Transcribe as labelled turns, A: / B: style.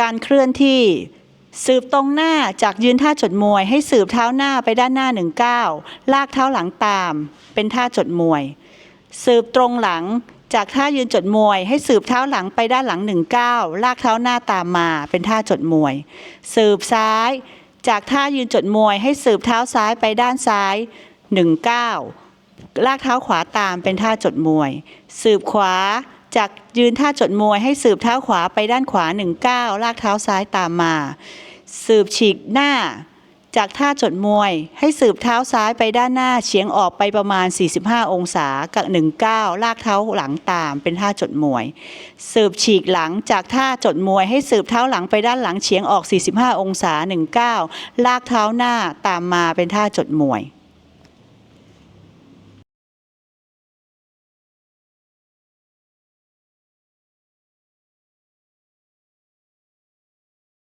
A: การเคลื่อนที่ สืบตรงหน้าจากยืนท่าจดมวย ให้สืบเท้าหน้าไปด้านหน้าหนึ่งก้าวลากเท้าหลังตาม เป็นท่าจดมวย สืบตรงหลังจากท่ายืนจดมวย ให้สืบเท้าหลังไปด้านหลังหนึ่งก้าวลากเท้าหน้าตามมา เป็นท่าจดมวย สืบซ้าย จากท่ายืนจดมวย ให้สืบเท้าซ้ายไปด้านซ้ายหนึ่งก้าวลากเท้าขวาตามเป็นท่าจดมวย สืบขวา จากยืนท่าจดมวยให้สืบเท้าขวาไปด้านขวาหนึ่งก้าวลากเท้าซ้ายตามมา สืบฉีกหน้า จากท่าจดมวย ให้สืบเท้าซ้ายไปด้านหน้าเฉียงออกไปประมาณ 45 องศากับหนึ่งก้าวลากเท้าหลังตามเป็นท่าจดมวย สืบฉีกหลังจากท่าจดมวย ให้สืบเท้าหลังไปด้านหลังเฉียงออก 45 องศาหนึ่งก้าวลากเท้าหน้าตามมาเป็นท่าจดมวย